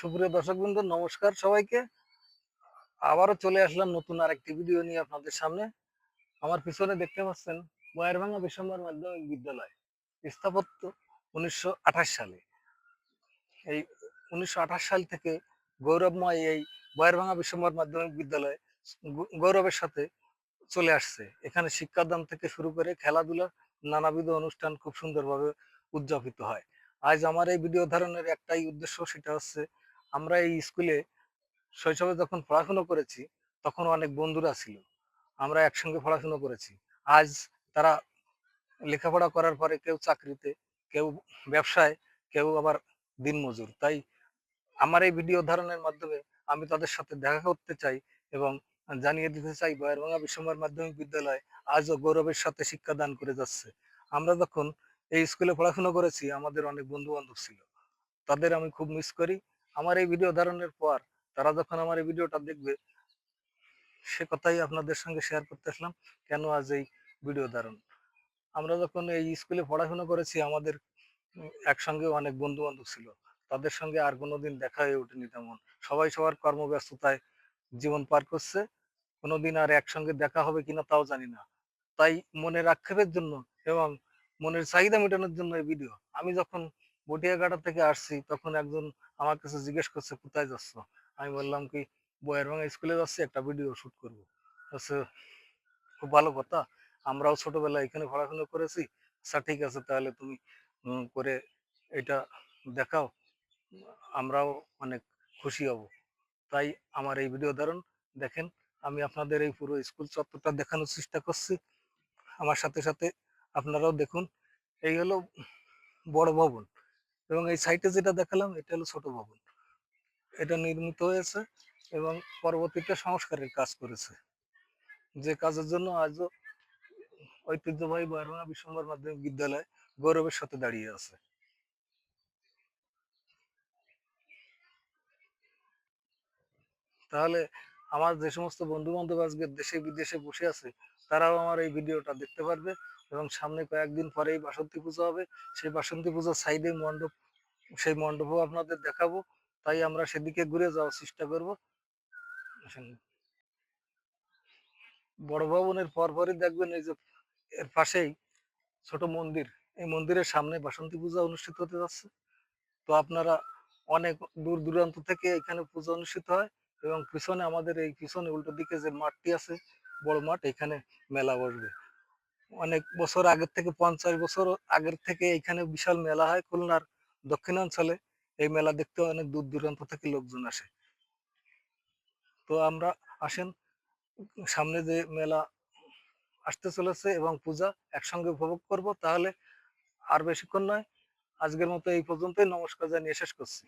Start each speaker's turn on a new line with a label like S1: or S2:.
S1: সুপ্রিয় দর্শক বন্ধু, নমস্কার সবাইকে। আবারও চলে আসলাম নতুন আর একটি ভিডিও নিয়ে আপনাদের সামনে। আমার পিছনে দেখতে পাচ্ছেন বয়ারভাঙ্গা বিশ্বম্বর মাধ্যমিক বিদ্যালয়, স্থাপত্য উনিশশো আঠাশ সালে। এই উনিশশো আঠাশ সাল থেকে গৌরবময় এই বয়ারভাঙ্গা বিশ্বম্বর মাধ্যমিক বিদ্যালয় গৌরবের সাথে চলে আসছে। এখানে শিক্ষাদান থেকে শুরু করে খেলাধুলা, নানাবিধ অনুষ্ঠান খুব সুন্দরভাবে উদযাপিত হয়। আজ আমার এই ভিডিও ধারণের একটাই উদ্দেশ্য, সেটা হচ্ছে আমরা এই স্কুলে শৈশবে যখন পড়াশুনো করেছি, তখন অনেক বন্ধুরা ছিল। আমরা একসঙ্গে পড়াশুনো করেছি। আজ তারা লেখাপড়া করার পরে কেউ চাকরিতে, কেউ ব্যবসায়, কেউ আবার দিনমজুর। তাই আমার এই ভিডিও ধারণের মাধ্যমে আমি তাদের সাথে দেখা করতে চাই এবং জানিয়ে দিতে চাই বয়ারভাঙ্গা বিশ্বমার মাধ্যমিক বিদ্যালয় আজও গৌরবের সাথে শিক্ষাদান করে যাচ্ছে। আমরা যখন এই স্কুলে পড়াশোনা করেছি, আমাদের অনেক বন্ধু বান্ধব ছিল। তাদের আমি খুব মিস করি। আমার এই ভিডিও ধারণের পর তারা যখন আমার এই ভিডিওটা দেখবে, সে কথাই আপনাদের সঙ্গে শেয়ার করতে আসলাম, কেন আজ এই ভিডিও ধারণ? আমরা যখন এই স্কুলে পড়াশোনা করেছি, আমাদের একসঙ্গে অনেক বন্ধু বান্ধব ছিল। তাদের সঙ্গে আর কোনোদিন দেখা হয়ে ওঠেনি তেমন। সবাই সবার কর্মব্যস্ততায় জীবন পার করছে। কোনোদিন আর একসঙ্গে দেখা হবে কিনা তাও জানি না। তাই মনের আক্ষেপের জন্য এবং মনের চাহিদা মেটানোর জন্য এই ভিডিও আমি যখন বটিয়াঘাটা থেকে আসছি তখন একজন আমার কাছে জিজ্ঞেস করছে কোথায় যাচ্ছ? আমি বললাম কি বয়ারভাঙ্গা স্কুলে যাচ্ছি একটা ভিডিও শুট করব। বলছে, খুব ভালো কথা আমরাও ছোটবেলায় এখানে পড়াশোনা করেছি। আচ্ছা ঠিক আছে তাহলে তুমি করে এটা দেখাও আমরাও অনেক খুশি হব। তাই আমার এই ভিডিও ধারণ দেখেন আমি আপনাদের এই পুরো স্কুল চত্বরটা দেখানোর চেষ্টা করছি। আমার সাথে সাথে আপনারাও দেখুন এই হলো বড় ভবন। এবং এই সাইটে যেটা দেখালাম, এটা হলো ছোট ভবন। এটা নির্মিত হয়েছে এবং পরবর্তীতে সংস্কারের কাজ করেছে। যে কাজের জন্য আজও ঐতিহ্যবাহী বয়ারভাঙ্গা বিশ্বম্বর মাধ্যমিক বিদ্যালয় গৌরবের সাথে দাঁড়িয়ে আছে। তাহলে আমার যে সমস্ত বন্ধু বান্ধব আজকে দেশে বিদেশে বসে আছে তারাও আমার এই ভিডিওটা দেখতে পারবে এবং সামনে কয়েকদিন পরেই বাসন্তী পুজো হবে। সেই বাসন্তী পুজোর সাইডে মণ্ডপ, সেই মণ্ডপও আপনাদের দেখাবো। তাই আমরা সেদিকে ঘুরে যাওয়ার চেষ্টা করব। বড় ভবনের পরপরই দেখবেন এই যে এর পাশেই ছোট মন্দির। এই মন্দিরের সামনে বাসন্তী পূজা অনুষ্ঠিত হতে যাচ্ছে। তো আপনারা অনেক দূর দূরান্ত থেকে এখানে পূজা অনুষ্ঠিত হয় এবং পিছনে আমাদের এই পিছনে উল্টো দিকে যে মাঠটি আছে বড় মাঠ, এখানে মেলা বসবে। অনেক বছর আগের থেকে, পঞ্চাশ বছর আগের থেকে এখানে বিশাল মেলা হয় খুলনার দক্ষিণাঞ্চলে। এই মেলা দেখতে অনেক দূর দূরান্ত থেকে লোকজন আসে। তো আমরা আসেন, সামনে যে মেলা আসতে চলেছে এবং পূজা একসঙ্গে উপভোগ করব, তাহলে আর বেশিক্ষণ নয়। আজকের মতো এই পর্যন্তই। নমস্কার জানিয়ে শেষ করছি।